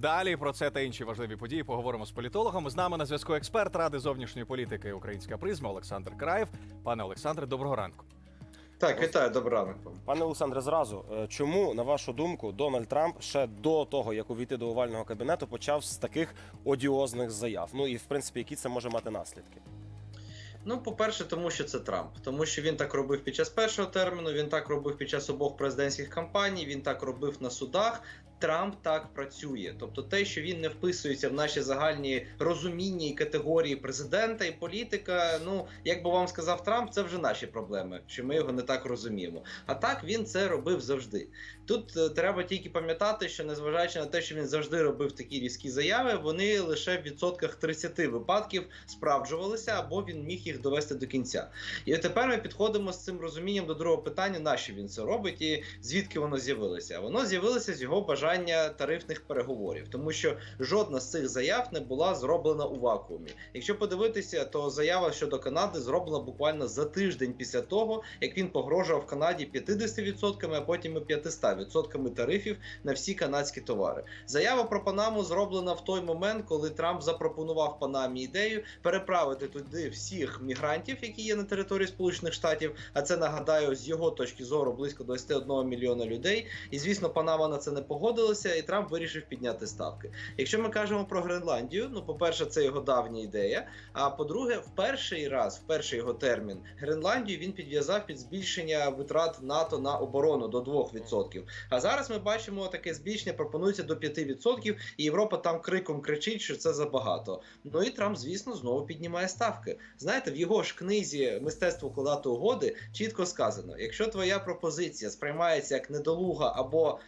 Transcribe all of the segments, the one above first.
Далі про це та інші важливі події поговоримо з політологом. З нами на зв'язку експерт Ради зовнішньої політики Українська призма Олександр Краєв. Пане Олександре, доброго ранку. Так, вітаю, доброго ранку. Пане Олександре, зразу е, чому на вашу думку Дональд Трамп ще до того, як увійти до овального кабінету, почав з таких одіозних заяв? Ну і в принципі, які це може мати наслідки? Ну, по-перше, тому що це Трамп, тому що він так робив під час першого терміну, він так робив під час обох президентських кампаній, він так робив на судах. Трамп так працює. Тобто, те, що він не вписується в наші загальні розуміння і категорії президента і політика. Ну як би вам сказав Трамп, це вже наші проблеми, що ми його не так розуміємо. А так він це робив завжди. Тут е, треба тільки пам'ятати, що незважаючи на те, що він завжди робив такі різкі заяви, вони лише в відсотках 30 випадків справджувалися, або він міг їх довести до кінця. І тепер ми підходимо з цим розумінням до другого питання, нащо він це робить і звідки воно з'явилося. Воно з'явилося з його бажання тарифних переговорів, тому що жодна з цих заяв не була зроблена у вакуумі. Якщо подивитися, то заява щодо Канади зроблена буквально за тиждень після того, як він погрожував Канаді 50%, а потім і 500% тарифів на всі канадські товари. Заява про Панаму зроблена в той момент, коли Трамп запропонував Панамі ідею переправити туди всіх мігрантів, які є на території Сполучених Штатів. А це нагадаю, з його точки зору близько 21 мільйона людей. І звісно, Панама на це не погодилася, і Трамп вирішив підняти ставки. Якщо ми кажемо про Гренландію, ну по-перше, це його давня ідея. А по-друге, в перший раз, в перший його термін, Гренландію він підв'язав під збільшення витрат НАТО на оборону до 2%. А зараз ми бачимо таке збільшення пропонується до 5%, і Європа там криком кричить, що це забагато. Ну і Трамп, звісно, знову піднімає ставки. Знаєте, в його ж книзі мистецтво вкладати угоди чітко сказано: якщо твоя пропозиція сприймається як недолуга або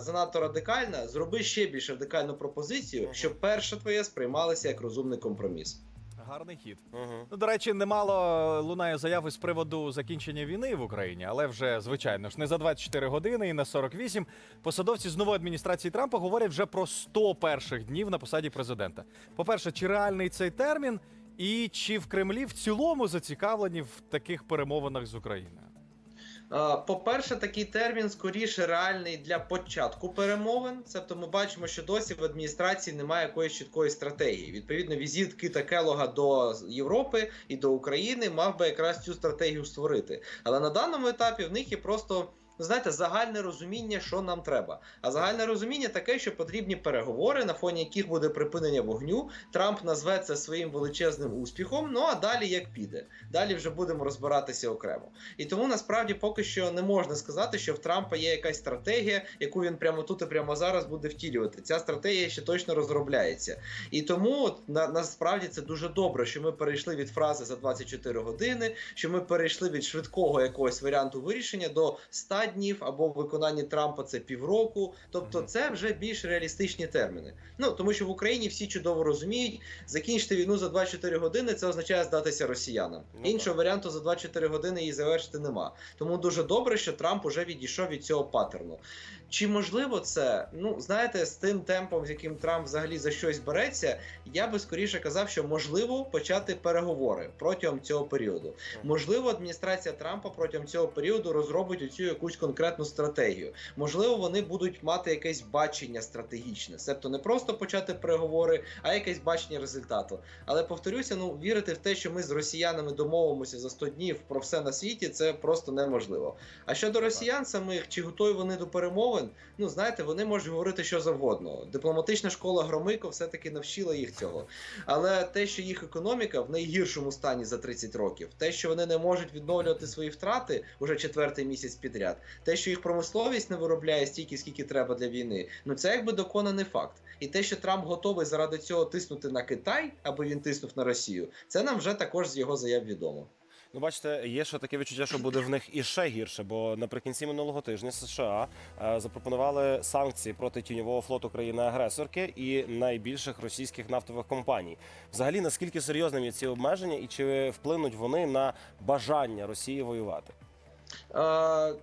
занадто радикальна, зроби ще більш радикальну пропозицію, щоб перша твоя сприймалася як розумний компроміс. Гарний хід. Угу. Ну, до речі, немало лунає заяви з приводу закінчення війни в Україні, але вже звичайно ж не за 24 години і на 48. Посадовці з нової адміністрації Трампа говорять вже про 100 перших днів на посаді президента. По-перше, чи реальний цей термін, і чи в Кремлі в цілому зацікавлені в таких перемовинах з Україною? По-перше, такий термін скоріше реальний для початку перемовин. Тобто ми бачимо, що досі в адміністрації немає якоїсь чіткої стратегії. Відповідно, візит Кита Келога до Європи і до України мав би якраз цю стратегію створити. Але на даному етапі в них є просто. Знаєте, загальне розуміння, що нам треба. А загальне розуміння таке, що потрібні переговори, на фоні яких буде припинення вогню. Трамп назве це своїм величезним успіхом. Ну а далі як піде. Далі вже будемо розбиратися окремо. І тому насправді поки що не можна сказати, що в Трампа є якась стратегія, яку він прямо тут і прямо зараз буде втілювати. Ця стратегія ще точно розробляється. І тому на, насправді це дуже добре, що ми перейшли від фрази за 24 години, що ми перейшли від швидкого якогось варіанту вирішення до 100 днів або в виконанні Трампа це півроку. Тобто, це вже більш реалістичні терміни. Ну тому що в Україні всі чудово розуміють, закінчити війну за 24 години це означає здатися росіянам. Ну, Іншого варіанту за 24 години її завершити нема. Тому дуже добре, що Трамп уже відійшов від цього паттерну. Чи можливо це? Ну знаєте, з тим темпом, з яким Трамп взагалі за щось береться, я би скоріше казав, що можливо почати переговори протягом цього періоду. Можливо, адміністрація Трампа протягом цього періоду розробить оцю якусь конкретну стратегію. Можливо, вони будуть мати якесь бачення стратегічне, себто не просто почати переговори, а якесь бачення результату. Але повторюся, ну вірити в те, що ми з росіянами домовимося за 100 днів про все на світі, це просто неможливо. А щодо росіян самих, чи готові вони до перемовин? Ну знаєте, вони можуть говорити що завгодно. Дипломатична школа Громико все-таки навчила їх цього. Але те, що їх економіка в найгіршому стані за 30 років, те, що вони не можуть відновлювати свої втрати уже четвертий місяць підряд, те, що їх промисловість не виробляє стільки, скільки треба для війни, ну це якби доконаний факт. І те, що Трамп готовий заради цього тиснути на Китай, аби він тиснув на Росію, це нам вже також з його заяв відомо. Ну, бачите, є ще таке відчуття, що буде в них і ще гірше, бо наприкінці минулого тижня США е, запропонували санкції проти тіньового флоту країни-агресорки і найбільших російських нафтових компаній. Взагалі, наскільки серйозними є ці обмеження, і чи вплинуть вони на бажання Росії воювати? Е,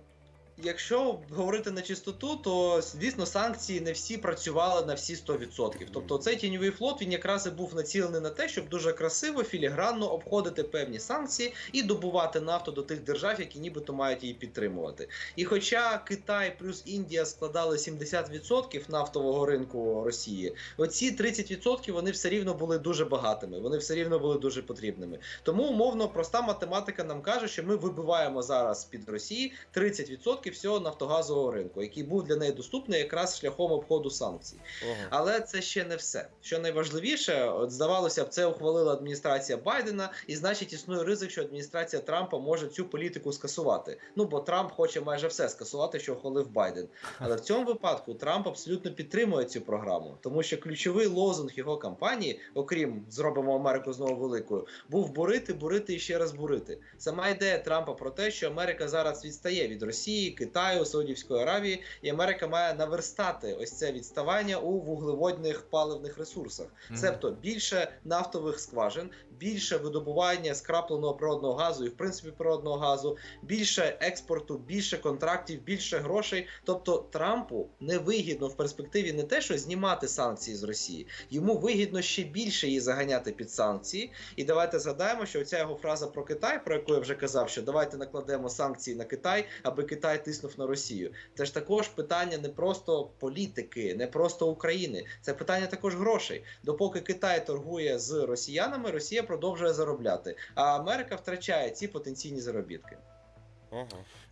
якщо говорити на чистоту, то звісно санкції не всі працювали на всі 100%. Тобто цей тіньовий флот він якраз і був націлений на те, щоб дуже красиво, філігранно обходити певні санкції і добувати нафту до тих держав, які нібито мають її підтримувати. І хоча Китай плюс Індія складали 70% нафтового ринку Росії, оці 30% вони все рівно були дуже багатими, вони все рівно були дуже потрібними. Тому умовно проста математика нам каже, що ми вибиваємо зараз з-під Росії 30% всього нафтогазового ринку, який був для неї доступний якраз шляхом обходу санкцій. Ого. Але це ще не все. Що найважливіше, от здавалося б, це ухвалила адміністрація Байдена, і значить існує ризик, що адміністрація Трампа може цю політику скасувати. Ну бо Трамп хоче майже все скасувати, що ухвалив Байден. Але в цьому випадку Трамп абсолютно підтримує цю програму, тому що ключовий лозунг його кампанії, окрім зробимо Америку знову великою, був бурити, бурити і ще раз бурити. Сама ідея Трампа про те, що Америка зараз відстає від Росії, Китаю, Саудівської Аравії, і Америка має наверстати ось це відставання у вуглеводних паливних ресурсах, Мгм. себто більше нафтових скважин, більше видобування скрапленого природного газу і в принципі природного газу, більше експорту, більше контрактів, більше грошей. Тобто Трампу невигідно в перспективі не те, що знімати санкції з Росії, йому вигідно ще більше її заганяти під санкції. І давайте згадаємо, що ця його фраза про Китай, про яку я вже казав, що давайте накладемо санкції на Китай, аби Китай тиснув на Росію. Це ж також питання не просто політики, не просто України. Це питання також грошей. Допоки Китай торгує з росіянами, Росія продовжує заробляти, а Америка втрачає ці потенційні заробітки.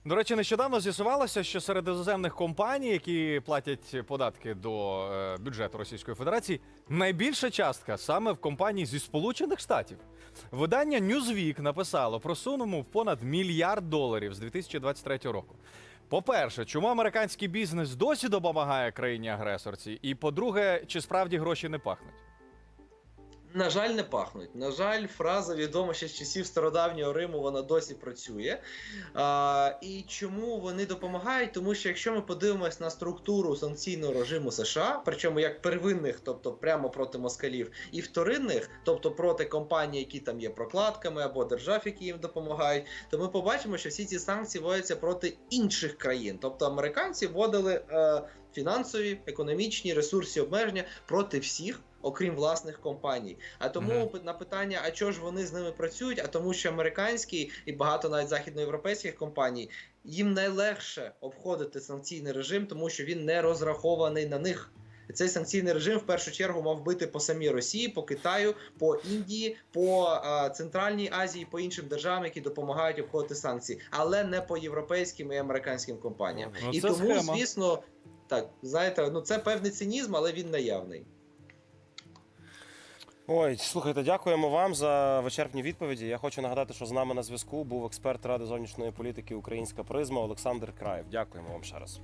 До речі, нещодавно з'ясувалося, що серед іноземних компаній, які платять податки до е, бюджету Російської Федерації, найбільша частка саме в компанії зі Сполучених Штатів. Видання Newsweek написало про суму в понад мільярд доларів з 2023 року. По-перше, чому американський бізнес досі допомагає країні агресорці? І по-друге, чи справді гроші не пахнуть? На жаль, не пахнуть. На жаль, фраза відома ще з часів стародавнього Риму, вона досі працює. А, і чому вони допомагають? Тому що якщо ми подивимось на структуру санкційного режиму США, причому як первинних, тобто прямо проти москалів, і вторинних, тобто проти компаній, які там є прокладками або держав, які їм допомагають, то ми побачимо, що всі ці санкції вводяться проти інших країн. Тобто американці вводили е, фінансові, економічні ресурсні обмеження проти всіх. Окрім власних компаній, а тому Мгм. на питання, а чого ж вони з ними працюють? А тому, що американські і багато навіть західноєвропейських компаній їм найлегше обходити санкційний режим, тому що він не розрахований на них. Цей санкційний режим в першу чергу мав бити по самій Росії, по Китаю, по Індії, по а, Центральній Азії, по іншим державам, які допомагають обходити санкції, але не по європейським і американським компаніям. Ну, і тому, схема. звісно, так знаєте, ну це певний цинізм, але він наявний. Ой, слухайте, дякуємо вам за вичерпні відповіді. Я хочу нагадати, що з нами на зв'язку був експерт Ради зовнішньої політики Українська призма Олександр Краєв. Дякуємо вам ще раз.